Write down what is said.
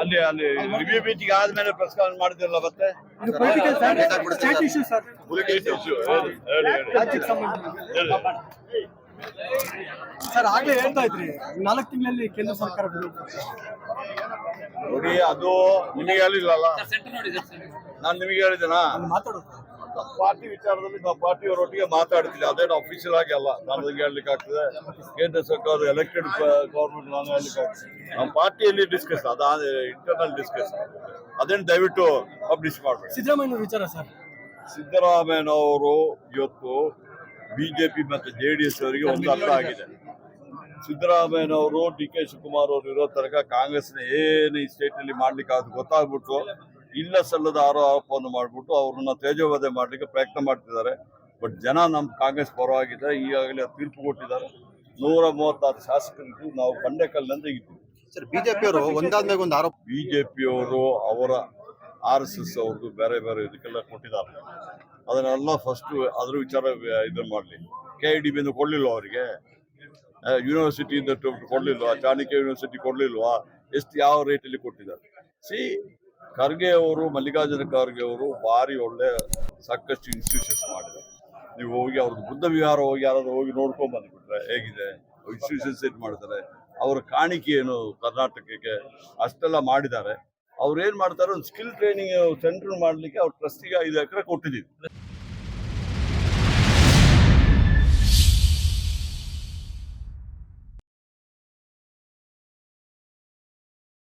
ಅಲ್ಲಿ ಅಲ್ಲಿ review meeting ಆದ್ಮೇಲೆ ಪ್ರೆಸ್ ಕಾನ್ಫರೆನ್ಸ್ ಮಾಡಿದಿರಲ್ಲ ಮತ್ತೆ? ಸರ್ ಆಗ್ಲೇ ಹೇಳ್ತಾ ಇದ್ರಿ ನಾಲ್ಕು ತಿಂಗಳಲ್ಲಿ ಕೇಂದ್ರ ಸರ್ಕಾರ. ನೋಡಿ ಅದು ನಿಮಗೆ ಹೇಳಿಲ್ಲಲ್ಲ? ನಾನು ನಿಮಗೆ ಹೇಳಿದ್ದೇನಾ? ಅಲ್ಲಿ ಮಾತಾಡೋದು. ಪಾರ್ಟಿ ವಿಚಾರದಲ್ಲಿ ನಾವು ಪಾರ್ಟಿಯವರೊಟ್ಟಿಗೆ ಮಾತಾಡ್ತೀವಿ ಅದೇನು ಅಫಿಷಿಯಲ್ ಆಗಿ ಅಲ್ಲ. ನಾನು ಹೇಳಲಿಕ್ಕೆ ಆಗ್ತದೆ. ಕೇಂದ್ರ ಸರ್ಕಾರ ಎಲೆಕ್ಟೆಡ್ ಗೌರ್ಮೆಂಟ್ ನಾನು ಹೇಳಲಿಕ್ಕೆ ಆಗ್ತದೆ. ನಮ್ಮ ಪಾರ್ಟಿಯಲ್ಲಿ ಡಿಸ್ಕಸ್ ಅದ ಇಂಟರ್ನಲ್ ಡಿಸ್ಕಸ್ ಅದೇನು ದಯವಿಟ್ಟು ಪಬ್ಲಿಷ್ ಮಾಡಬೇಕು ಸಿದ್ದರಾಮಯ್ಯ ವಿಚಾರ ಸರ್. ಸಿದ್ದರಾಮಯ್ಯನವರು ಇವತ್ತು ಬಿಜೆಪಿ ಮತ್ತು ಜೆ ಡಿ ಎಸ್ ಅವರಿಗೆ ಒಂದು ಅರ್ಥ ಆಗಿದೆ. ಸಿದ್ದರಾಮಯ್ಯನವರು ಡಿ ಕೆ ಶಿವಕುಮಾರ್ ಅವರು ಇರೋ ತನಕ ಕಾಂಗ್ರೆಸ್ನ ಏನು ಈ ಸ್ಟೇಟ್ನಲ್ಲಿ ಮಾಡ್ಲಿಕ್ಕೆ ಅದು ಗೊತ್ತಾಗ್ಬಿಟ್ಟು ಇಲ್ಲ ಸಲ್ಲದ ಆರೋಪವನ್ನು ಮಾಡಿಬಿಟ್ಟು ಅವ್ರನ್ನ ತೇಜೋವಧೆ ಮಾಡಲಿಕ್ಕೆ ಪ್ರಯತ್ನ ಮಾಡ್ತಿದ್ದಾರೆ. ಬಟ್ ಜನ ನಮ್ಮ ಕಾಂಗ್ರೆಸ್ ಪರವಾಗಿದ್ದಾರೆ ಈಗಾಗಲೇ ತೀರ್ಪು ಕೊಟ್ಟಿದ್ದಾರೆ. ನೂರ ಮೂವತ್ತಾರು ಶಾಸಕರಿಗೂ ನಾವು ಬಂಡೆಕಲ್ಲಿನಿಂದ ಇದ್ದೀವಿ. ಸರ್ ಬಿಜೆಪಿ ಅವರು ಒಂದಾದ್ಮೇಲೆ ಒಂದು ಆರೋಪ ಬಿಜೆಪಿಯವರು ಅವರ ಆರ್ ಎಸ್ ಎಸ್ ಅವ್ರದ್ದು ಬೇರೆ ಬೇರೆ ಇದಕ್ಕೆಲ್ಲ ಕೊಟ್ಟಿದ್ದಾರೆ. ಅದನ್ನೆಲ್ಲ ಫಸ್ಟು ಅದ್ರ ವಿಚಾರ ಇದನ್ನ ಮಾಡಲಿ. ಕೆ ಐ ಡಿ ಬಿಂದು ಕೊಡಲಿಲ್ಲ ಅವರಿಗೆ? ಯೂನಿವರ್ಸಿಟಿಯಿಂದ ಕೊಡಲಿಲ್ವಾ? ಚಾಣಕ್ಯ ಯೂನಿವರ್ಸಿಟಿ ಕೊಡಲಿಲ್ವಾ? ಎಷ್ಟು ಯಾವ ರೇಟಲ್ಲಿ ಕೊಟ್ಟಿದ್ದಾರೆ? ಸಿ ಖರ್ಗೆ ಅವರು, ಮಲ್ಲಿಕಾರ್ಜುನ ಖರ್ಗೆ ಅವರು ಭಾರಿ ಒಳ್ಳೆ ಸಾಕಷ್ಟು ಇನ್ಸ್ಟಿಟ್ಯೂಷನ್ಸ್ ಮಾಡಿದ್ದಾರೆ. ನೀವು ಹೋಗಿ ಅವ್ರದ್ದು ಬುದ್ಧ ವಿಹಾರ ಹೋಗಿ ಯಾರಾದ್ರೂ ಹೋಗಿ ನೋಡ್ಕೊಂಡ್ ಬಂದ್ಬಿಟ್ರೆ ಹೇಗಿದೆ? ಇನ್ಸ್ಟಿಟ್ಯೂಷನ್ಸ್ ಏನು ಮಾಡ್ತಾರೆ? ಅವರ ಕಾಣಿಕೆ ಏನು ಕರ್ನಾಟಕಕ್ಕೆ? ಅಷ್ಟೆಲ್ಲ ಮಾಡಿದ್ದಾರೆ. ಅವ್ರು ಏನ್ ಮಾಡ್ತಾರೆ? ಒಂದು ಸ್ಕಿಲ್ ಟ್ರೈನಿಂಗ್ ಸೆಂಟರ್ ಮಾಡ್ಲಿಕ್ಕೆ ಅವ್ರ ಟ್ರಸ್ಟಿಗೆ ಐದು ಎಕರೆ ಕೊಟ್ಟಿದ್ದೀವಿ.